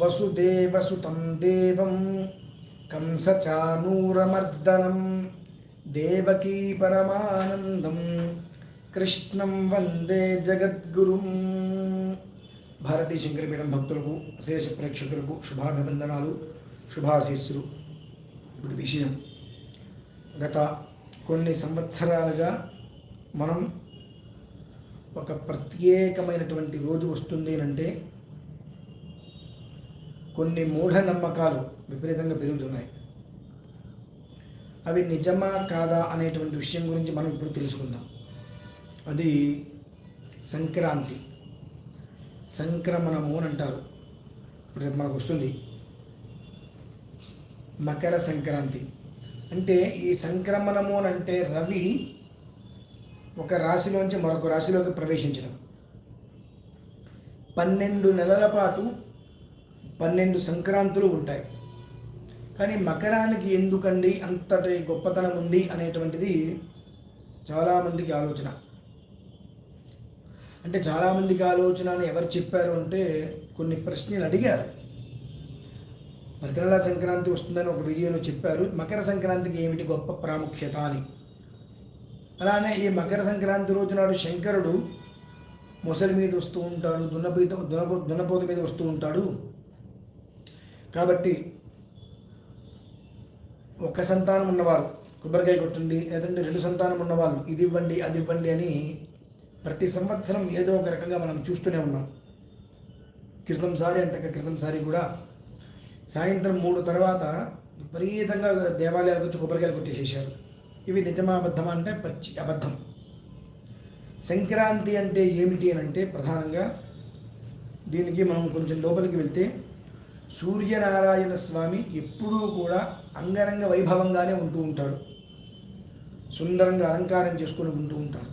వసుదేవసుతం దేవం కంసచానూరమర్దనం దేవకీ పరమానందం కృష్ణం వందే జగద్గురుం. భారతీ శంకరపీఠం భక్తులకు శేష ప్రేక్షకులకు శుభాభివందనాలు శుభాశీస్సులు. ఇప్పుడు విషయం. గత కొన్ని సంవత్సరాలుగా మనం ఒక ప్రత్యేకమైనటువంటి రోజు వస్తుంది అంటే కొన్ని మూఢనమ్మకాలు విపరీతంగా పెరుగుతున్నాయి. అవి నిజమా కాదా అనేటువంటి విషయం గురించి మనం ఇప్పుడు తెలుసుకుందాం. అది సంక్రాంతి. సంక్రమణము అని అంటారు. ఇప్పుడు రేపు మనకు వస్తుంది. మకర సంక్రాంతి. అంటే ఈ సంక్రమణము అని అంటే రవి ఒక రాశిలోంచి మరొక రాశిలోకి ప్రవేశించడం. పన్నెండు నెలల పాటు పన్నెండు సంక్రాంతులు ఉంటాయి. కానీ మకరానికి ఎందుకండి అంతటి గొప్పతనం ఉంది అనేటువంటిది చాలామందికి ఆలోచన. అంటే చాలామందికి ఆలోచన అని ఎవరు చెప్పారు అంటే కొన్ని ప్రశ్నలు అడిగారు. మరితనల సంక్రాంతి వస్తుందని ఒక వీడియోలో చెప్పారు. మకర సంక్రాంతికి ఏమిటి గొప్ప ప్రాముఖ్యత అని. అలానే ఈ మకర సంక్రాంతి రోజు నాడు శంకరుడు మొసలి మీద వస్తూ ఉంటాడు దున్నపీత దున్నపో దున్నపోత మీద వస్తూ ఉంటాడు. కాబట్టి ఒక్క సంతానం ఉన్నవారు కొబ్బరికాయ కొట్టండి లేదంటే రెండు సంతానం ఉన్నవాళ్ళు ఇది ఇవ్వండి అది ఇవ్వండి అని ప్రతి సంవత్సరం ఏదో ఒక రకంగా మనం చూస్తూనే ఉన్నాం. క్రితం సారి అంతక క్రితం సారి కూడా సాయంత్రం మూడు తర్వాత విపరీతంగా దేవాలయాలకు వచ్చి కొబ్బరికాయలు కొట్టేసేసారు ఇవి నిజమా అబద్ధమా అంటే పచ్చి అబద్ధం. సంక్రాంతి అంటే ఏమిటి అని అంటే ప్రధానంగా దీనికి మనం కొంచెం లోపలికి వెళ్తే సూర్యనారాయణ స్వామి ఎప్పుడూ కూడా అంగరంగ వైభవంగానే ఉంటూ ఉంటాడు. సుందరంగా అలంకారం చేసుకొని ఉంటూ ఉంటాడు.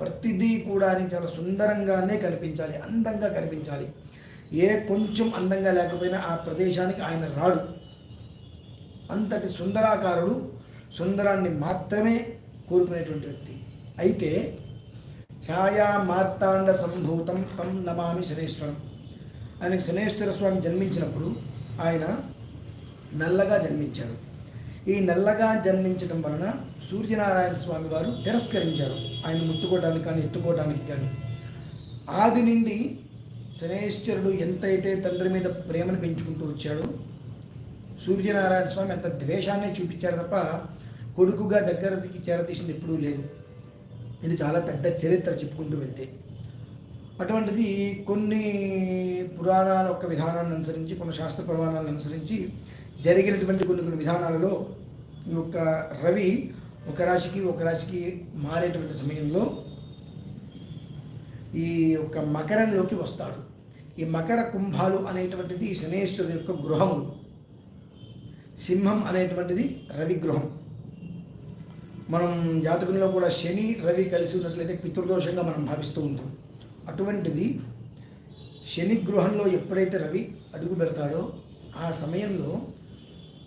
ప్రతిదీ కూడా ఆయన చాలా సుందరంగానే కనిపించాలి అందంగా కనిపించాలి. ఏ కొంచెం అందంగా లేకపోయినా ఆ ప్రదేశానికి ఆయన రాడు. అంతటి సుందరాకారుడు సుందరాన్ని మాత్రమే కోరుకునేటువంటి వ్యక్తి. అయితే ఛాయా మార్తాండ సంభూతం తం నమామి శనేశ్వరం ఆయనకు శనేశ్వర స్వామి జన్మించినప్పుడు ఆయన నల్లగా జన్మించాడు ఈ నల్లగా జన్మించడం వలన సూర్యనారాయణ స్వామి వారు తిరస్కరించారు. ఆయన ముట్టుకోవడానికి కానీ ఎత్తుకోవడానికి కానీ. ఆది నుండి శనేశ్వరుడు ఎంతైతే తండ్రి మీద ప్రేమను పెంచుకుంటూ వచ్చాడో సూర్యనారాయణ స్వామి అంత ద్వేషాన్ని చూపించారు తప్ప కొడుకుగా దగ్గరకి చేరతీసింది ఎప్పుడూ లేదు. ఇది చాలా పెద్ద చరిత్ర చెప్పుకుంటూ వెళ్తే. అటువంటిది కొన్ని పురాణాల యొక్క విధానాన్ని అనుసరించి కొన్ని శాస్త్ర ప్రమాణాలను అనుసరించి జరిగినటువంటి కొన్ని కొన్ని విధానాలలో ఈ యొక్క రవి ఒక రాశికి ఒక రాశికి మారేటువంటి సమయంలో ఈ యొక్క మకరంలోకి వస్తాడు. ఈ మకర కుంభాలు అనేటువంటిది శనేశ్వరుడు యొక్క గృహములు. సింహం అనేటువంటిది రవి గృహం. మనం జాతకంలో కూడా శని రవి కలిసి ఉన్నట్లయితే పితృదోషంగా మనం భావిస్తూ ఉంటాం. అటువంటిది శని గృహంలో ఎప్పుడైతే రవి అడుగు పెడతాడో ఆ సమయంలో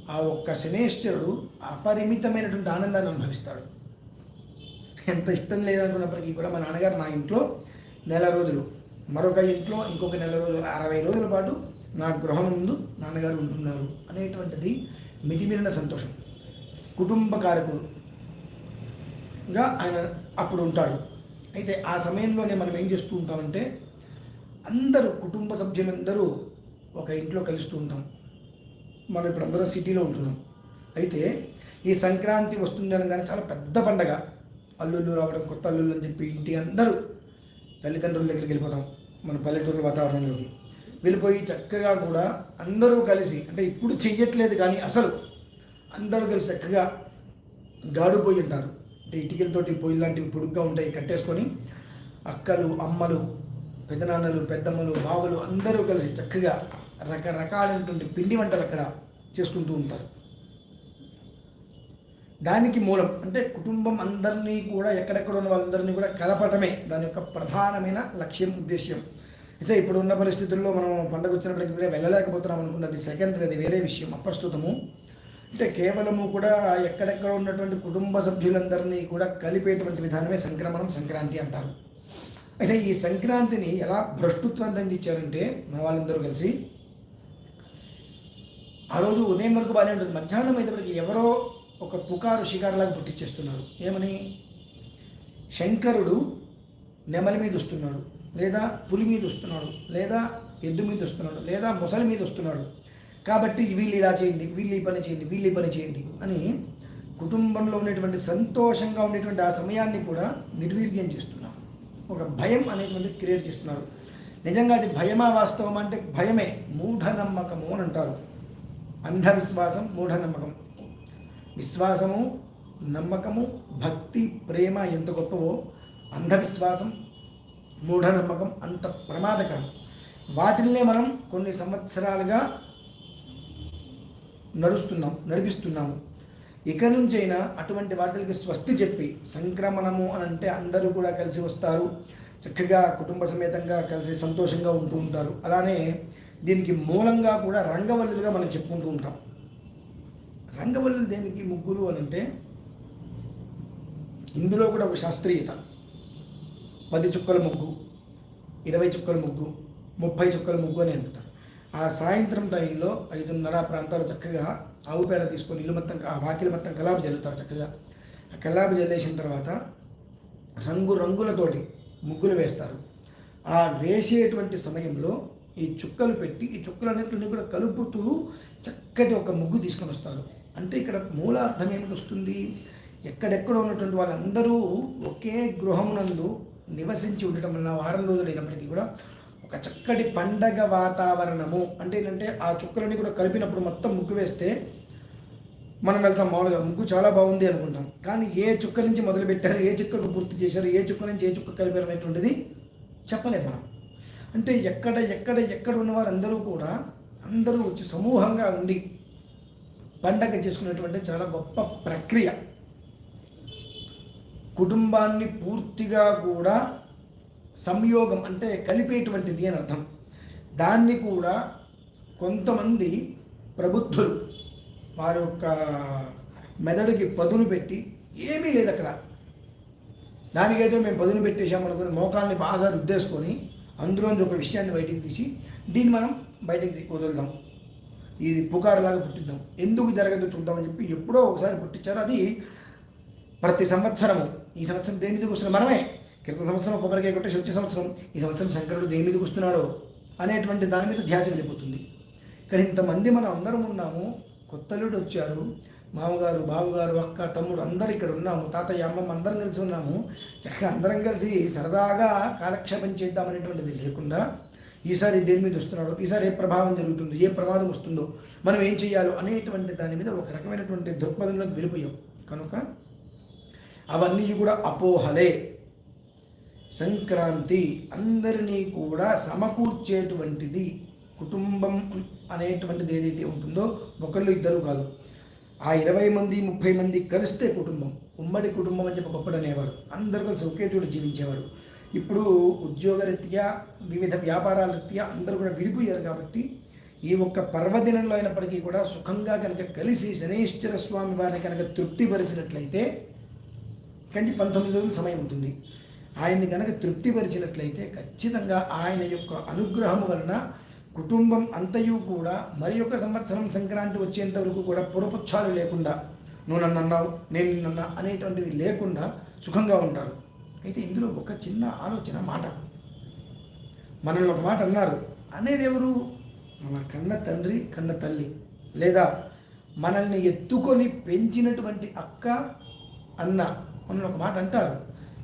ఆ ఒక్క శనేశ్వరుడు అపరిమితమైనటువంటి ఆనందాన్ని అనుభవిస్తాడు. ఎంత ఇష్టం లేదనుకున్నప్పటికీ కూడా మా నాన్నగారు నా ఇంట్లో నెల రోజులు మరొక ఇంట్లో ఇంకొక నెల రోజులు అరవై రోజుల పాటు నా గృహం ముందు నాన్నగారు ఉంటున్నారు అనేటువంటిది మితిమీరిన సంతోషం. కుటుంబ కారకుడుగా ఆయన అప్పుడు ఉంటాడు. అయితే ఆ సమయంలోనే మనం ఏం చేస్తూ ఉంటామంటే అందరూ కుటుంబ సభ్యులందరూ ఒక ఇంట్లో కలుస్తూ ఉంటాం. మనం ఇప్పుడు అందరం సిటీలో ఉంటున్నాం. అయితే ఈ సంక్రాంతి వస్తుంది అనగానే చాలా పెద్ద పండగ. అల్లుళ్ళు రావడం కొత్త అల్లుళ్ళు అని చెప్పి ఇంటి అందరూ తల్లిదండ్రుల దగ్గరికి వెళ్ళిపోతాం. మన పల్లెటూరు వాతావరణంలోకి. వెళ్ళిపోయి చక్కగా కూడా అందరూ కలిసి అంటే ఇప్పుడు చెయ్యట్లేదు కానీ అసలు అందరూ కలిసి చక్కగా గాడిపోయి ఉంటారు. ఇటుకలతోటి పొయ్యి లాంటివి పొడుగ్గా ఉంటాయి కట్టేసుకొని అక్కలు అమ్మలు పెదనాన్నలు పెద్దమ్మలు బావలు అందరూ కలిసి చక్కగా రకరకాలైనటువంటి పిండి వంటలు అక్కడ చేసుకుంటూ ఉంటారు. దానికి మూలం అంటే కుటుంబం అందరినీ కూడా ఎక్కడెక్కడ ఉన్న వాళ్ళందరినీ కూడా కలపటమే దాని యొక్క ప్రధానమైన లక్ష్యం ఉద్దేశ్యం. అయితే ఇప్పుడు ఉన్న పరిస్థితుల్లో మనం పండగ వచ్చినప్పటికీ కూడా వెళ్ళలేకపోతున్నాం అనుకుంటే అది సెకండరీ అది వేరే విషయం అప్రస్తుతము. అంటే కేవలము కూడా ఎక్కడెక్కడ ఉన్నటువంటి కుటుంబ సభ్యులందరినీ కూడా కలిపేటువంటి విధానమే సంక్రమణం సంక్రాంతి అంటారు. అయితే ఈ సంక్రాంతిని ఎలా భ్రష్టుత్వం అందించారంటే మన వాళ్ళందరూ కలిసి ఆ రోజు ఉదయం వరకు బాగానే ఉంటుంది. మధ్యాహ్నం అయ్యేటప్పటికి ఎవరో ఒక పుకారు షికారులాగా పుట్టించేస్తున్నారు. ఏమని? శంకరుడు నెమలి మీద వస్తున్నాడు. లేదా పులి మీద వస్తున్నాడు. లేదా ఎద్దు మీద వస్తున్నాడు. లేదా మొసలి మీద వస్తున్నాడు. కాబట్టి వీళ్ళు ఇలా చేయండి వీళ్ళు ఈ పని చేయండి వీళ్ళు ఈ పని చేయండి అని కుటుంబంలో ఉన్నటువంటి సంతోషంగా ఉండేటువంటి ఆ సమయాన్ని కూడా నిర్వీర్యం చేస్తున్నారు. ఒక భయం అనేటువంటి క్రియేట్ చేస్తున్నారు. నిజంగా అది భయమా వాస్తవం అంటే భయమే మూఢనమ్మకము అని అంటారు. అంధవిశ్వాసం మూఢనమ్మకం. విశ్వాసము నమ్మకము భక్తి ప్రేమ ఎంత గొప్పవో అంధవిశ్వాసం మూఢనమ్మకం అంత ప్రమాదకరం. వాటిల్నే మనం కొన్ని సంవత్సరాలుగా నడుస్తున్నాం నడిపిస్తున్నాము. ఇక నుంచైనా అటువంటి వాటికి స్వస్తి చెప్పి సంక్రమణము అని అంటే అందరూ కూడా కలిసి వస్తారు. చక్కగా కుటుంబ సమేతంగా కలిసి సంతోషంగా ఉంటూ ఉంటారు. అలానే దీనికి మూలంగా కూడా రంగవల్లులుగా మనం చెప్పుకుంటూ ఉంటాం. రంగవల్లులు దేనికి ముగ్గులు అని అంటే ఇందులో కూడా ఒక శాస్త్రీయత. పది చుక్కల ముగ్గు ఇరవై చుక్కల ముగ్గు ముప్పై చుక్కల ముగ్గు అని అంటారు. ఆ సాయంత్రం టైంలో ఐదున్నర ప్రాంతాలు చక్కగా ఆవు పేడ తీసుకొని ఇల్లు మొత్తం ఆ వాకిలి మొత్తం కలాబు జల్లుతారు చక్కగా. ఆ కలాబు జల్లేసిన తర్వాత రంగు రంగులతోటి ముగ్గులు వేస్తారు. ఆ వేసేటువంటి సమయంలో ఈ చుక్కలు పెట్టి ఈ చుక్కలన్నింటినీ కూడా కలుపుతూ చక్కటి ఒక ముగ్గు తీసుకొని వస్తారు. అంటే ఇక్కడ మూలార్థం ఏమిటి వస్తుంది? ఎక్కడెక్కడ ఉన్నటువంటి వాళ్ళందరూ ఒకే గృహమునందు నివసించి ఉండటం వల్ల వారం రోజులు అయినప్పటికీ కూడా ఒక చక్కటి పండగ వాతావరణము. అంటే ఏంటంటే ఆ చుక్కలన్నీ కూడా కలిపినప్పుడు మొత్తం ముగ్గు వేస్తే మనం వెళ్తాం మామూలుగా. ముగ్గు చాలా బాగుంది అనుకుంటాం. కానీ ఏ చుక్క నుంచి మొదలు పెట్టారు ఏ చుక్కకు పూర్తి చేశారు ఏ చుక్క నుంచి ఏ చుక్క కలిపారు అనేటువంటిది చెప్పలేము మనం. అంటే ఎక్కడ ఎక్కడ ఎక్కడ ఉన్నవారు అందరూ కూడా అందరూ వచ్చి సమూహంగా ఉండి పండగ చేసుకునేటువంటి చాలా గొప్ప ప్రక్రియ. కుటుంబాన్ని పూర్తిగా కూడా సంయోగం అంటే కలిపేటువంటిది అని అర్థం. దాన్ని కూడా కొంతమంది ప్రబుద్ధులు వారి యొక్క మెదడుకి పదును పెట్టి ఏమీ లేదు అక్కడ. దానికైతే మేము పదును పెట్టేశామనుకుని మోకాల్ని బాగా రుద్దేసుకొని అందులోంచి ఒక విషయాన్ని బయటికి తీసి దీన్ని మనం బయటికి వదులుదాం. ఇది పుకారులాగా పుట్టిద్దాం. ఎందుకు జరగదు చూద్దామని చెప్పి ఎప్పుడో ఒకసారి పుట్టించారు. అది ప్రతి సంవత్సరము. ఈ సంవత్సరం దేని వస్తుంది మనమే. క్రితం సంవత్సరం కొబ్బరికాయ కొట్టేసి వచ్చే సంవత్సరం ఈ సంవత్సరం శంకరుడు దేని మీదకి వస్తున్నాడో అనేటువంటి దాని మీద ధ్యాస వెళ్ళిపోతుంది. ఇక్కడ ఇంతమంది మనం అందరం ఉన్నాము కొత్తలుడు వచ్చాడు మామగారు బావగారు అక్క తమ్ముడు అందరు ఇక్కడ ఉన్నాము తాతయ్య అమ్మమ్మ అందరం కలిసి ఉన్నాము. చక్కగా అందరం కలిసి సరదాగా కాలక్షేపం చేద్దామనేటువంటిది లేకుండా ఈసారి దేని మీద వస్తున్నాడో ఈసారి ఏ ప్రభావం జరుగుతుందో ఏ ప్రమాదం వస్తుందో మనం ఏం చేయాలో అనేటువంటి దాని మీద ఒక రకమైనటువంటి దృక్పథంలోకి వెళ్ళిపోయాం. కనుక అవన్నీ కూడా అపోహలే. సంక్రాంతి అందరినీ కూడా సమకూర్చేటువంటిది కుటుంబం అనేటువంటిది ఏదైతే ఉంటుందో ఒకళ్ళు ఇద్దరు కాదు. ఆ ఇరవై మంది ముప్పై మంది కలిస్తే కుటుంబం. ఉమ్మడి కుటుంబం అని చెప్పి గొప్పడు అనేవారు. అందరూ కలిసి ఒకే చోటు జీవించేవారు. ఇప్పుడు ఉద్యోగరీత్యా వివిధ వ్యాపారాల రీత్యా అందరూ కూడా విడిపోయారు కాబట్టి ఈ ఒక్క పర్వదినంలో అయినప్పటికీ కూడా సుఖంగా కనుక కలిసి శనేశ్వర స్వామి వారిని కనుక తృప్తిపరిచినట్లయితే కానీ పంతొమ్మిది రోజుల సమయం ఉంటుంది. ఆయన్ని కనుక తృప్తిపరిచినట్లయితే ఖచ్చితంగా ఆయన యొక్క అనుగ్రహము వలన కుటుంబం అంతయు కూడా మరి ఒక సంవత్సరం సంక్రాంతి వచ్చేంత వరకు కూడా పురపుచ్చాలు లేకుండా నువ్వు నన్ను అన్నావు నేను నిన్నన్నా అనేటువంటివి లేకుండా సుఖంగా ఉంటారు. అయితే ఇందులో ఒక చిన్న ఆలోచన మాట. మనల్ని ఒక మాట అన్నారు అనేది ఎవరు? మన కన్న తండ్రి కన్న తల్లి. లేదా మనల్ని ఎత్తుకొని పెంచినటువంటి అక్క అన్న. మనల్ని ఒక మాట అంటారు.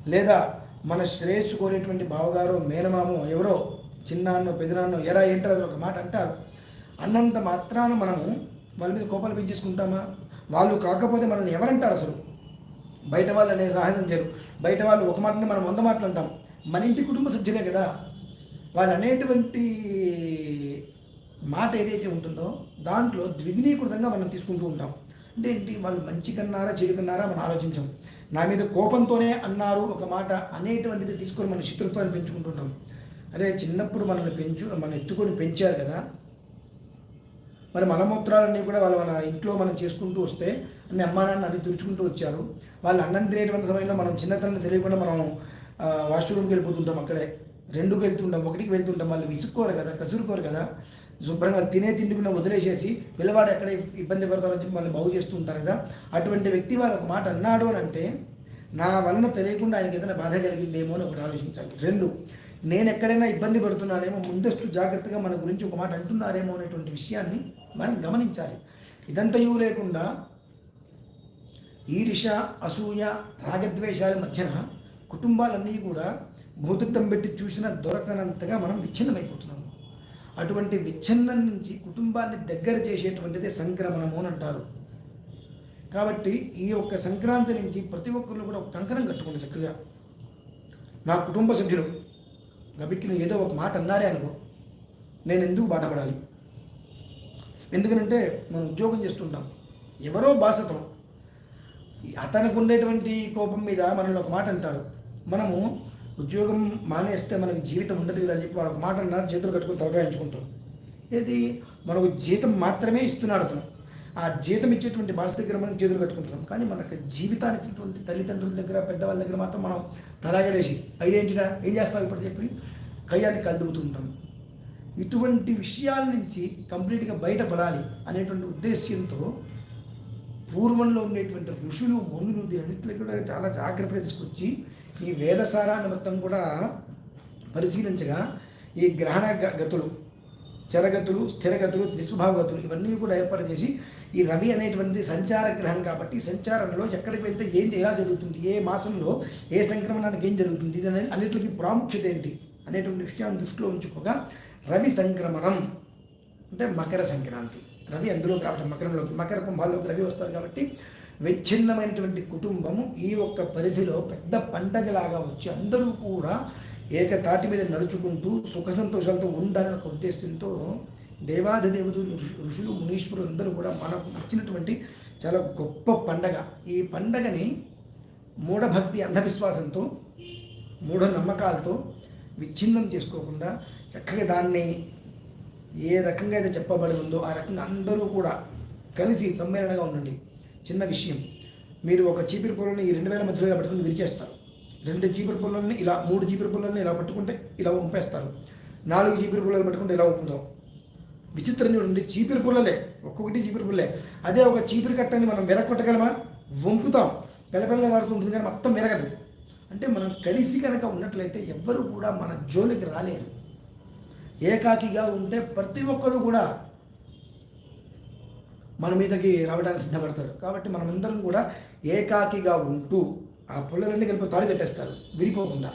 లేదా మన శ్రేయస్సు కోరేటువంటి బావగారో మేనమామో ఎవరో చిన్నాన్నో పెదనాన్నో ఎరా ఏంటారు అది ఒక మాట అంటారు. అన్నంత మాత్రాన మనము వాళ్ళ మీద కోపాలు పెంచేసుకుంటామా? వాళ్ళు కాకపోతే మనల్ని ఎవరంటారు అసలు? బయట వాళ్ళు అనే సహాయం చేయరు. బయట వాళ్ళు ఒక మాటని మనం వంద మాటలు అంటాం. మన ఇంటి కుటుంబ సభ్యులే కదా. వాళ్ళు అనేటువంటి మాట ఏదైతే ఉంటుందో దాంట్లో ద్విగుణీకృతంగా మనం తీసుకుంటూ ఉంటాం. అంటే ఏంటి? వాళ్ళు మంచి కన్నారా చెడు కన్నారా మనం ఆలోచించాం. నా మీద కోపంతోనే అన్నారు ఒక మాట అనేటువంటిది తీసుకొని మన శత్రుత్వాన్ని పెంచుకుంటుంటాం. అరే చిన్నప్పుడు మనల్ని పెంచు మనం ఎత్తుకొని పెంచారు కదా. మరి మలమూత్రాలన్నీ కూడా వాళ్ళు మన ఇంట్లో మనం చేసుకుంటూ వస్తే అన్ని అమ్మా నాన్న అన్ని తుడుచుకుంటూ వచ్చారు. వాళ్ళు అన్నం తినేటువంటి సమయంలో మనం చిన్నతనం తెలియకుండా మనం వాష్రూమ్కి వెళ్ళిపోతుంటాం అక్కడే. రెండుకి వెళ్తుంటాం ఒకటికి వెళ్తుంటాం. వాళ్ళు విసుక్కోరు కదా కసురుకోరు కదా. శుభ్రంగా తినే తిండికున్న వదిలేసేసి పిల్లవాడు ఎక్కడ ఇబ్బంది పడతారని చెప్పి వాళ్ళని బాగు చేస్తూ ఉంటారు కదా. అటువంటి వ్యక్తి వారు ఒక మాట అన్నాడు అని అంటే నా వలన తెలియకుండా ఆయనకి ఏదైనా బాధ కలిగిందేమో అని ఒకటి ఆలోచించాలి. రెండు నేను ఎక్కడైనా ఇబ్బంది పడుతున్నానేమో ముందస్తు జాగ్రత్తగా మన గురించి ఒక మాట అంటున్నారేమో అనేటువంటి విషయాన్ని మనం గమనించాలి. ఇదంతయూ లేకుండా ఈర్ష అసూయ రాగద్వేషాల మధ్యన కుటుంబాలన్నీ కూడా భూతత్వం పెట్టి చూసినా దొరకనంతగా మనం విచ్ఛిన్నమైపోతున్నాం. అటువంటి విచ్ఛిన్నం నుంచి కుటుంబాన్ని దగ్గర చేసేటువంటిది సంక్రమణము అని అంటారు. కాబట్టి ఈ యొక్క సంక్రాంతి నుంచి ప్రతి ఒక్కరు కూడా ఒక కంకణం కట్టుకోండి చక్కగా. నా కుటుంబ సభ్యులు గబిక్కిన ఏదో ఒక మాట అన్నారే అనుకో నేను ఎందుకు బాధపడాలి? ఎందుకనంటే మనం ఉద్యోగం చేస్తుంటాం. ఎవరో బాసతం అతనికి ఉండేటువంటి కోపం మీద మనల్ని ఒక మాట అంటాడు మనము ఉద్యోగం మానేస్తే మనకి జీవితం ఉండదు కదా అని చెప్పి వాడు మాట అన్నారు చేతులు కట్టుకుని తలకాయించుకుంటాం ఏది? మనకు జీతం మాత్రమే ఇస్తున్నాడు అతను. ఆ జీతం ఇచ్చేటువంటి బాస్ దగ్గర మనం చేతులు కట్టుకుంటున్నాం. కానీ మనకు జీవితానికి ఇచ్చేటువంటి తల్లిదండ్రుల దగ్గర పెద్దవాళ్ళ దగ్గర మాత్రం మనం తలాగలేసి ఐదేంటిదా ఏం చేస్తావు ఇప్పుడు? చెప్పి కయ్యాన్ని కలుదుగుతుంటాం ఇటువంటి విషయాల నుంచి కంప్లీట్గా బయటపడాలి అనేటువంటి ఉద్దేశ్యంతో పూర్వంలో ఉండేటువంటి ఋషులు మునులు దీనిన్నింటినీ కూడా చాలా జాగ్రత్తగా తీసుకొచ్చి ఈ వేదసారాన్ని మొత్తం కూడా పరిశీలించగా ఈ గ్రహణ గ- గతులు చరగతులు స్థిరగతులు విశ్వభావగతులు ఇవన్నీ కూడా ఏర్పాటు చేసి ఈ రవి అనేటువంటిది సంచార గ్రహం కాబట్టి సంచారంలో ఎక్కడికి వెళ్తే ఏంది ఎలా జరుగుతుంది ఏ మాసంలో ఏ సంక్రమణానికి ఏం జరుగుతుంది ఇది అన్నిటికీ ప్రాముఖ్యత ఏంటి అనేటువంటి విషయాన్ని దృష్టిలో ఉంచుకోగా రవి సంక్రమణం అంటే మకర సంక్రాంతి. రవి అందులోకి రావటం మకరంలోకి మకర కుంభాల్లోకి రవి వస్తారు కాబట్టి విచ్ఛిన్నమైనటువంటి కుటుంబము ఈ ఒక్క పరిధిలో పెద్ద పండగలాగా వచ్చి అందరూ కూడా ఏకతాటి మీద నడుచుకుంటూ సుఖ సంతోషాలతో ఉండాలని ఒక ఉద్దేశంతో దేవాదిదేవతలు ఋషులు మునీశ్వరులు అందరూ కూడా మనకు ఇచ్చినటువంటి చాలా గొప్ప పండగ. ఈ పండగని మూఢభక్తి అంధవిశ్వాసంతో మూఢ నమ్మకాలతో విచ్ఛిన్నం చేసుకోకుండా చక్కగా దాన్ని ఏ రకంగా అయితే చెప్పబడి ఉందో ఆ రకంగా అందరూ కూడా కలిసి సమ్మేళనగా ఉండండి. చిన్న విషయం. మీరు ఒక చీపిరి పొలని ఈ రెండు వేల మధ్యలో ఇలా పట్టుకుని విరిచేస్తారు. రెండు చీపిరి పొలాలని ఇలా మూడు చీపిరి పొలాలని ఇలా పట్టుకుంటే ఇలా వంపేస్తారు నాలుగు చీపిరి పొలాలు పట్టుకుంటే ఇలా వంపుతాం విచిత్రం చూడండి చీపిరి పుల్లలే ఒక్కొక్కటి చీపిరి పుల్లే అదే ఒక చీపిరి కట్టని మనం విరగొట్టగలమా వంపుతాం. పిల్లపిల్లలాడుతుంటుంది కానీ మొత్తం విరగదు. అంటే మనం కలిసి కనుక ఉన్నట్లయితే ఎవ్వరూ కూడా మన జోలికి రాలేరు. ఏకాకిగా ఉంటే ప్రతి ఒక్కడు కూడా మన మీదకి రావడానికి సిద్ధపడతాడు. కాబట్టి మనమందరం కూడా ఏకాకిగా ఉంటూ ఆ పుల్లలన్నీ కలిపి తాడు కట్టేస్తారు. విడిపోకుండా.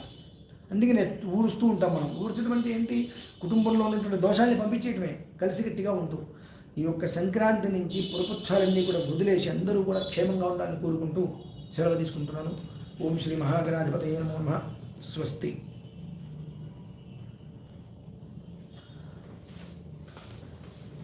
అందుకనే ఊరుస్తూ ఉంటాం మనం. ఊడ్చడం అంటే ఏంటి? కుటుంబంలో ఉన్నటువంటి దోషాల్ని పంపించేయటమే. కలిసికట్టుగా ఉంటూ. ఈ యొక్క సంక్రాంతి నుంచి పురపుచ్చాలన్నీ కూడా వదిలేసి అందరూ కూడా క్షేమంగా ఉండాలని కోరుకుంటూ సెలవు తీసుకుంటున్నాను. ఓం శ్రీ మహాగణాధిపతయ నమ. స్వస్తి.